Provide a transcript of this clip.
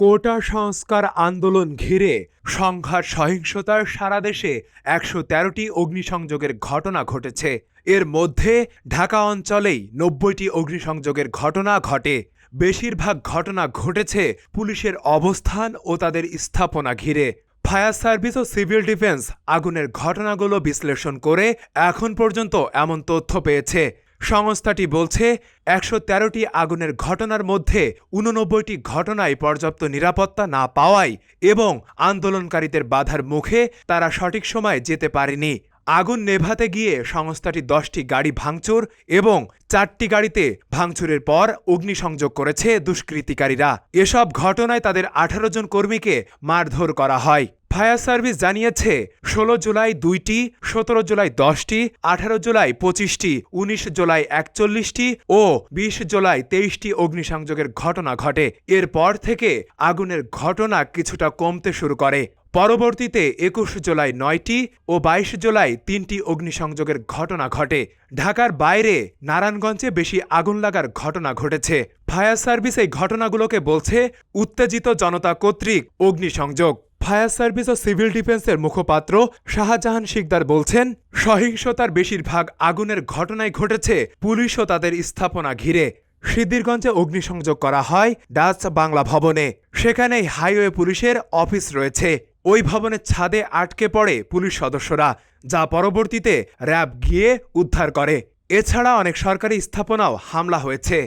কোটা সংস্কার আন্দোলন ঘিরে সংঘাত সহিংসতার সারা দেশে একশো তেরোটি অগ্নিসংযোগের ঘটনা ঘটেছে। এর মধ্যে ঢাকা অঞ্চলেই নব্বইটি অগ্নিসংযোগের ঘটনা ঘটে। বেশিরভাগ ঘটনা ঘটেছে পুলিশের অবস্থান ও তাদের স্থাপনা ঘিরে। ফায়ার সার্ভিস ও সিভিল ডিফেন্স আগুনের ঘটনাগুলো বিশ্লেষণ করে এখন পর্যন্ত এমন তথ্য পেয়েছে। সংস্থাটি বলছে, একশো তেরোটি আগুনের ঘটনার মধ্যে উননব্বইটি ঘটনায় পর্যাপ্ত নিরাপত্তা না পাওয়ায় এবং আন্দোলনকারীদের বাধার মুখে তারা সঠিক সময়ে যেতে পারেনি। আগুন নেভাতে গিয়ে সংস্থাটি দশটি গাড়ি ভাঙচুর এবং চারটি গাড়িতে ভাঙচুরের পর অগ্নিসংযোগ করেছে দুষ্কৃতিকারীরা। এসব ঘটনায় তাদের আঠারো জন কর্মীকে মারধর করা হয়। ফায়ার সার্ভিস জানিয়েছে, ষোলো জুলাই দুইটি, সতেরো জুলাই দশটি, আঠারো জুলাই পঁচিশটি, উনিশ জুলাই একচল্লিশটি ও বিশ জুলাই তেইশটি অগ্নিসংযোগের ঘটনা ঘটে। এরপর থেকে আগুনের ঘটনা কিছুটা কমতে শুরু করে। পরবর্তীতে একুশ জুলাই নয়টি ও বাইশ জুলাই তিনটি অগ্নিসংযোগের ঘটনা ঘটে। ঢাকার বাইরে নারায়ণগঞ্জে বেশি আগুন লাগার ঘটনা ঘটেছে। ফায়ার সার্ভিস এই ঘটনাগুলোকে বলছে, উত্তেজিত জনতা কর্তৃক অগ্নিসংযোগ। ফায়ার সার্ভিস ও সিভিল ডিফেন্সের মুখপাত্র শাহজাহান শিকদার বলছেন, সহিংসতার বেশিরভাগ আগুনের ঘটনায় ঘটেছে পুলিশ ও তাদের স্থাপনা ঘিরে। সিদ্ধিরগঞ্জে অগ্নিসংযোগ করা হয় ডাচ বাংলা ভবনে। সেখানেই হাইওয়ে পুলিশের অফিস রয়েছে। ওই ভবনের ছাদে আটকে পড়ে পুলিশ সদস্যরা, যা পরবর্তীতে র্যাব গিয়ে উদ্ধার করে। এছাড়া অনেক সরকারি স্থাপনাও হামলা হয়েছে।